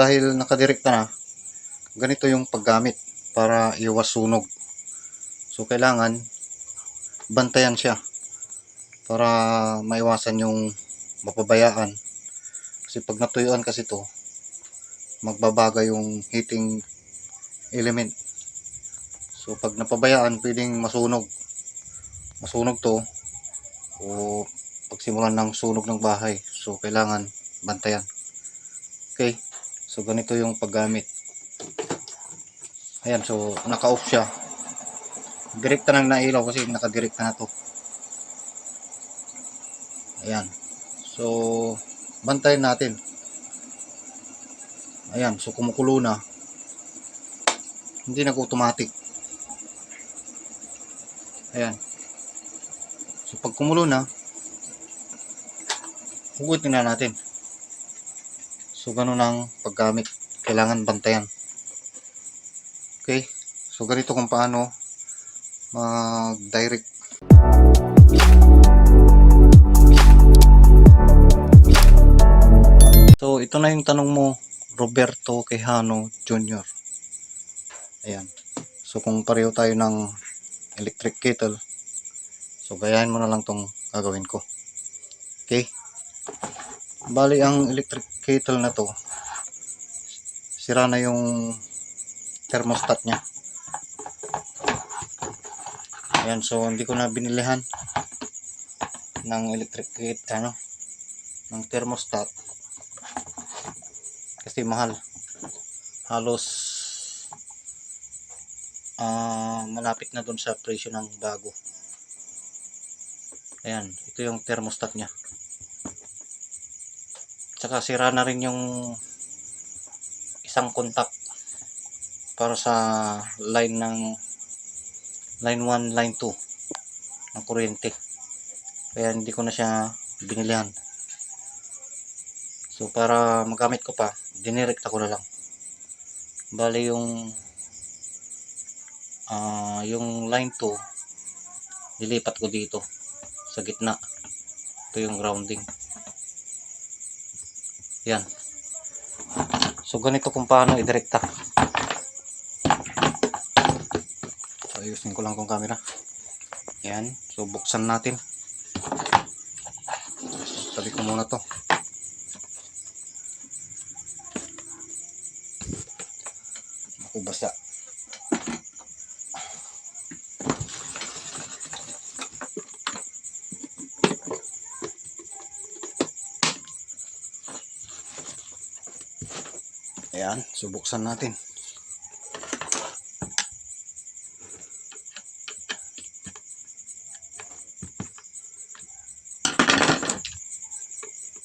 dahil nakadirekta na, ganito yung paggamit para iwas sunog. So kailangan bantayan siya para maiwasan yung mapabayaan. Kasi pag natuyuan kasi to, magbabaga yung heating element. So pag napabayaan, pwedeng masunog. Masunog to o pagsimulan ng sunog ng bahay. So kailangan bantayan. Okay. So ganito yung paggamit. Ayan, so naka-off siya. Direkta nang nailaw kasi nakadirekta na to. Ayan. So bantayan natin. Ayan, so kumukulo na. Hindi nag-automatic. Ayan. So pag kumulo na, hugutin na natin. So ganun ang paggamit. Kailangan bantayan. Okay? So ganito kung paano mag-direct. So ito na yung tanong mo, Roberto Quijano Jr. Ayan. So kung pareho tayo ng electric kettle, so gayahin mo na lang tong gagawin ko. Okay? Bali ang electric kettle na to, sira na yung thermostat niya. Ayan, so hindi ko na binilihan ng electric kettle, ano, ng thermostat. Kasi mahal. Halos ah malapit na dun sa presyo ng bago. Ayan ito yung thermostat nya tsaka sira na rin yung isang contact para sa line ng line 1 line 2 ng kuryente kaya hindi ko na siya binilihan So para magamit ko pa, dinirekta ko na lang. Bali yung ah yung line 2 dilipat ko dito sa gitna. Ito yung grounding. Yan. So ganito kung paano idirekta. So ayusin ko lang tong camera. Yan. So buksan natin. Tabi ko muna to. Ayan, subuksan natin.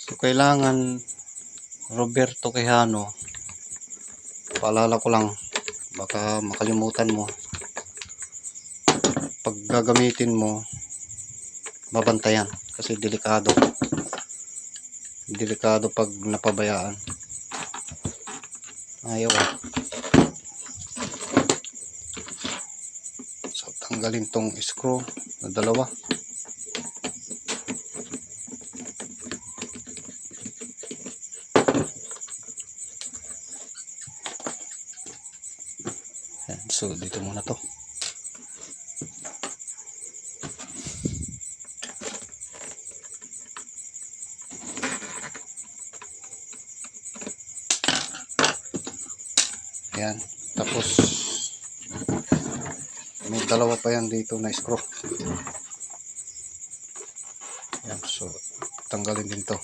So, kailangan Roberto Quijano. Paalala ko lang baka makalimutan mo. Pag gagamitin mo babantayan kasi delikado. Delikado pag napabayaan ayaw so tanggalin tong screw na dalawa Ayan, so dito muna to. Ayan, tapos may yan dito na screw. Ayan, so tanggalin din to.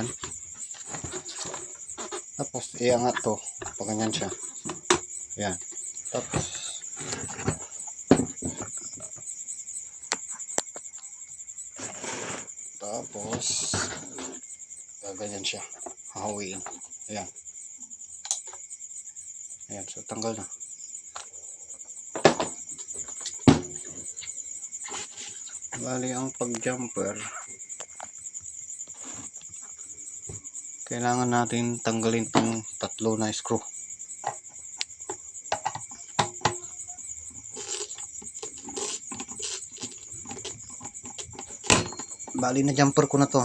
Yan. Tapos, iangat to. Pag ganyan siya. Yan. Tapos, Tapos, gaganyan siya. Hahawiin. Ayan. Ayan, so tanggal na. Bali, ang pag-jumper, kailangan natin tanggalin tong tatlo na screw. Bali na jumper ko na to.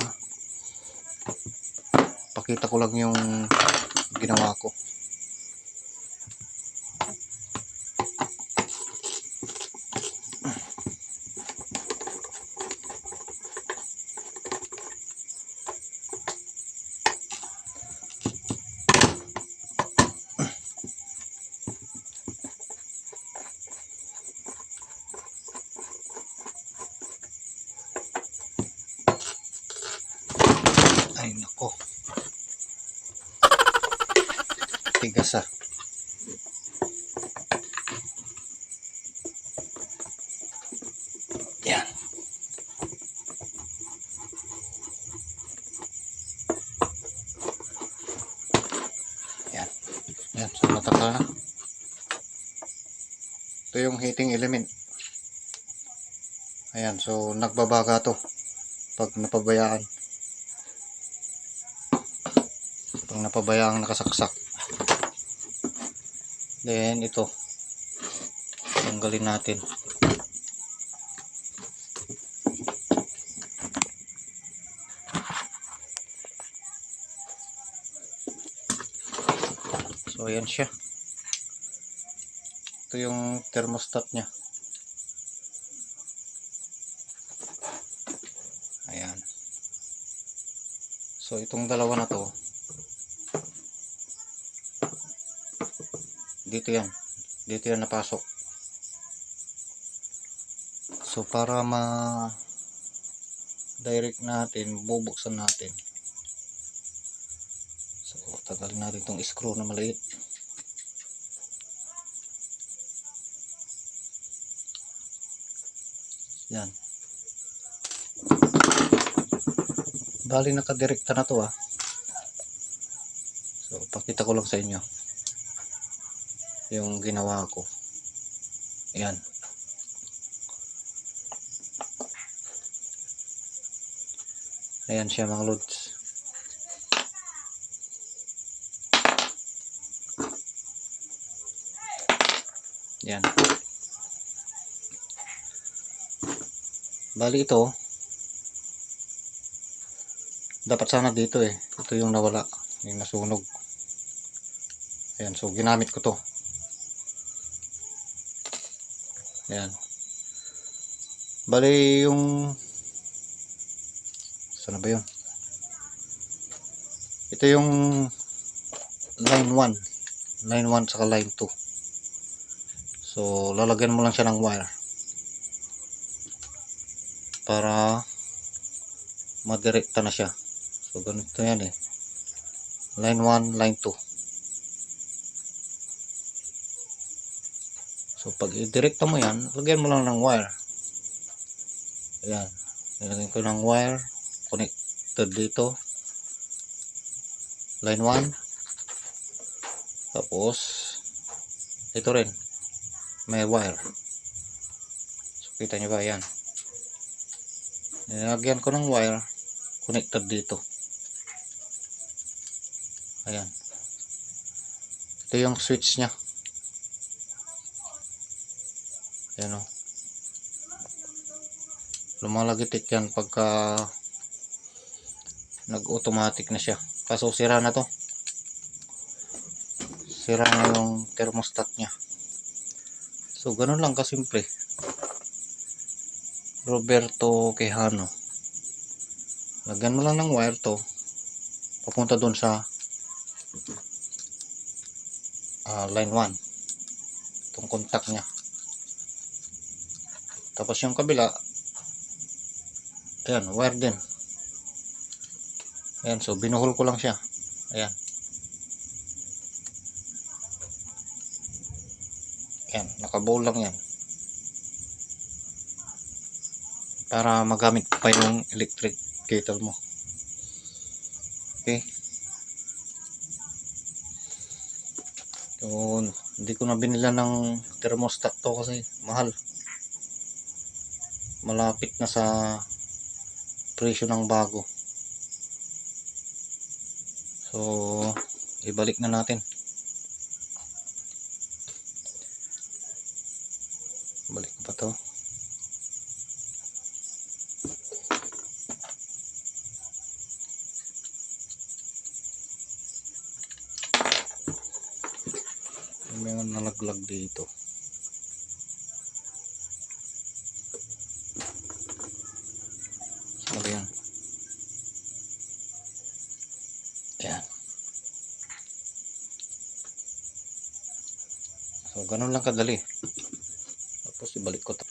Pakita ko lang yung ginawa ko. Ay nako. Tigas ah. Yan. Yan. Yan. So natakal na. Ito yung heating element. Ayan. So nagbabaga to. Pag napabayaan. Pag napabayaang nakasaksak. Then ito. Tanggalin natin. So ayan siya. Ito yung thermostat niya. Ayan. So itong dalawa na to dito yan. Dito yan napasok. So para ma direct natin bubuksan natin. So tagalin natin itong screw na maliit. Yan. Bali nakadirekta na to ah. So pakita ko lang sa inyo yung ginawa ko. Ayan. Ayan siya mga lods. Ayan. Bali ito, dapat sana dito eh. Ito yung nawala, yung nasunog. Ayan, so ginamit ko to. Ayan. Bali yung Saan ba yun? Ito yung line 1. Line 1 saka line 2. So, lalagyan mo lang siya ng wire. Para madirekta na siya. So, ganito yan eh. Line 1, line 2. Pag i-direkta mo yan, lagyan mo lang ng wire. Ayan. Nilagyan ko ng wire. Connected dito. Line 1. Tapos, ito rin. May wire. So, kita nyo ba? Ayan. Nilagyan ko ng wire. Connected dito. Ayan. Ito yung switch niya. Ayan o. Lumalagitik yan pagka nag-automatic na siya. Kaso sira na to. Sira na yung thermostat niya. So, ganun lang kasimple. Roberto Quijano. Lagyan mo lang ng wire to. Papunta dun sa ah, line 1. Itong contact niya. Tapos yung kabila, ayan, wire din. Ayan, so binuhol ko lang siya. Ayan. Ayan, nakabowl lang yan. Para magamit pa yung electric kettle mo. Okay. Yun. Hindi ko na binila ng thermostat to kasi mahal. Malapit na sa presyo ng bago. So, ibalik na natin. Balik ko pa to. May nalaglag dito. Saan ba yan? Ayan. So, ganun lang kadali. Tapos, ibalik ko to.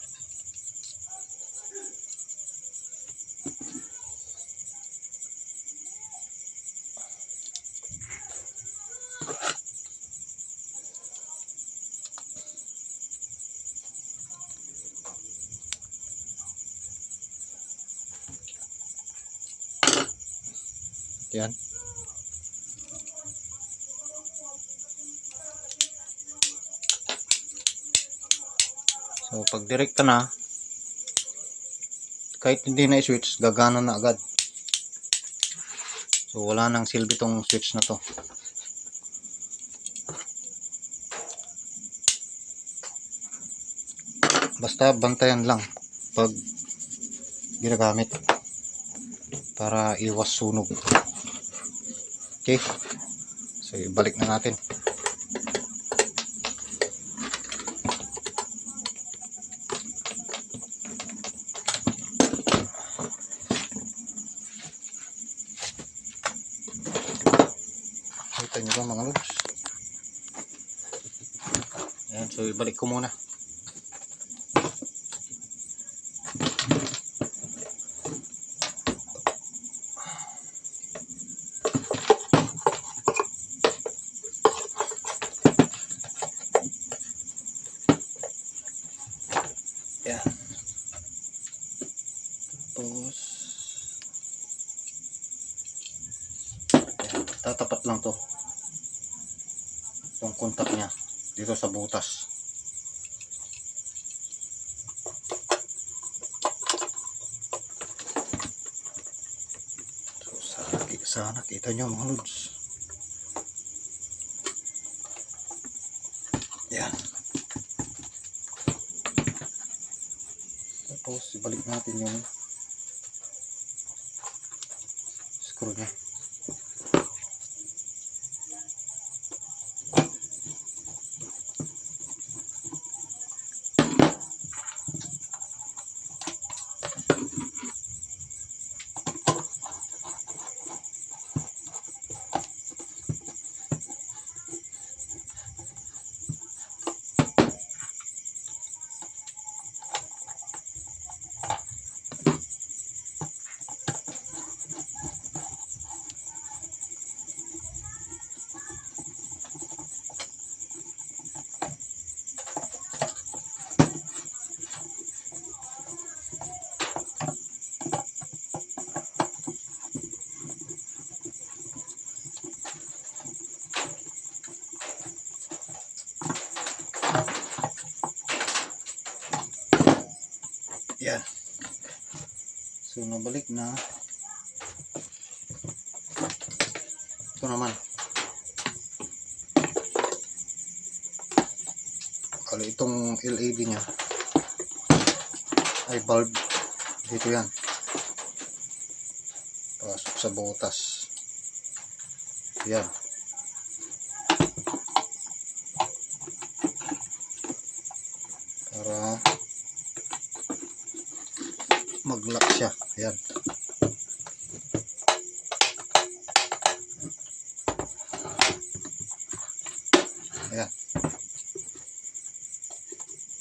Yan. So, pag direkta na, kahit hindi na i-switch, gagana na agad. So, wala nang silbi tong switch na to. Basta bantayan lang pag ginagamit para iwas sunog. Okay. So, ibalik na natin. Nyo ba mga lods? Ayan, so ibalik ko muna. Itong kontak niya dito sa butas. So, sana, sana kita nyo mga lods. Yan. Tapos, ibalik natin yung screw niya. So, nabalik na. Ito naman. Kali itong LED niya ay bulb. Dito yan. Pasok sa butas. Yan. Para mag-lock siya. Ayan. Ayan.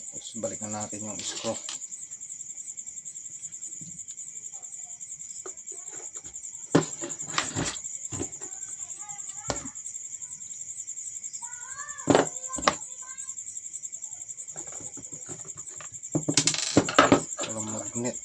Tapos balik na natin yung screw. Walang magnet.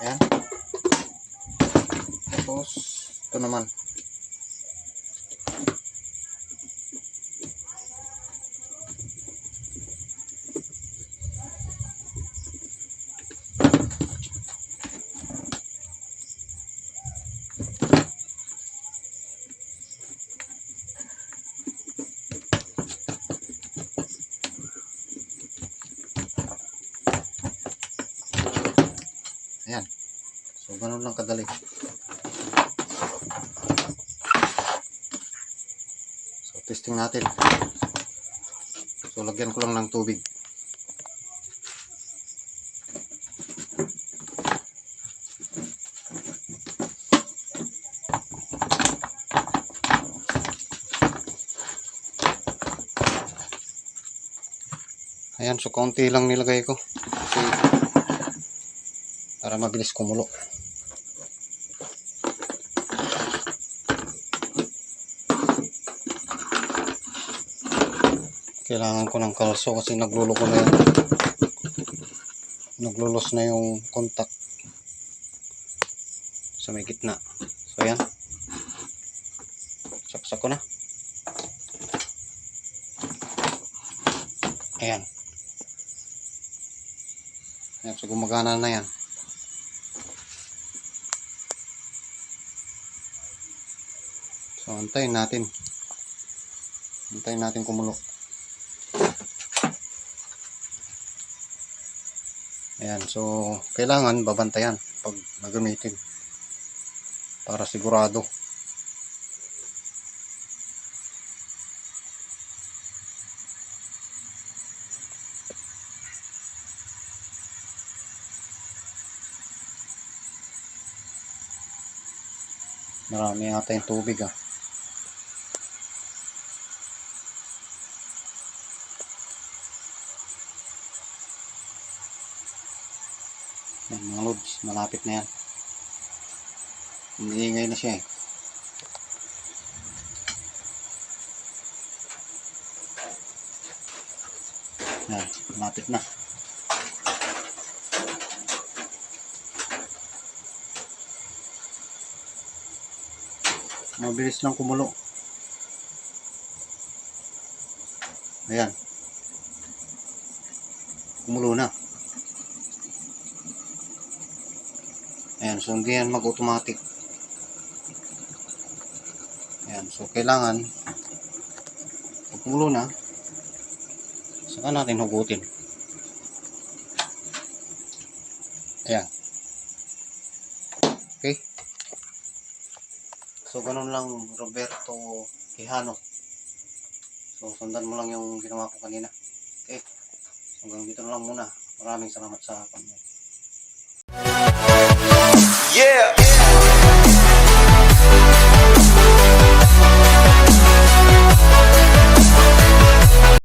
Ayan. Tapos, ito naman. Ayan. So, ganun lang kadali. So, testing natin. So, lagyan ko lang ng tubig. Ayan, so kaunti lang nilagay ko. Kasi para mabilis kumulo. Kailangan ko ng kalso kasi nagluluko na yun. Naglulos na yung contact sa may gitna. So, yan. Saksak ko na. Ayan. Ayan, so gumagana na yan. So, antayin natin. Antayin natin kumulo. Ayan, so, kailangan babantayan pag nagamitin. Para sigurado. Marami yata yung tubig ah. Yan mga lods, malapit na yan. Umiingay na siya eh. Yan, malapit na. Mabilis lang kumulo. Ayan. Kumulo na. Ayan, so hindi yan mag-automatic. Ayan, so kailangan pag kumulo na, saka natin hugutin. Ayan. Okay. So, ganun lang Roberto Quijano. So, sundan mo lang yung ginawa ko kanina. Okay. Hanggang dito lang muna. Maraming salamat sa panonood. Yeah.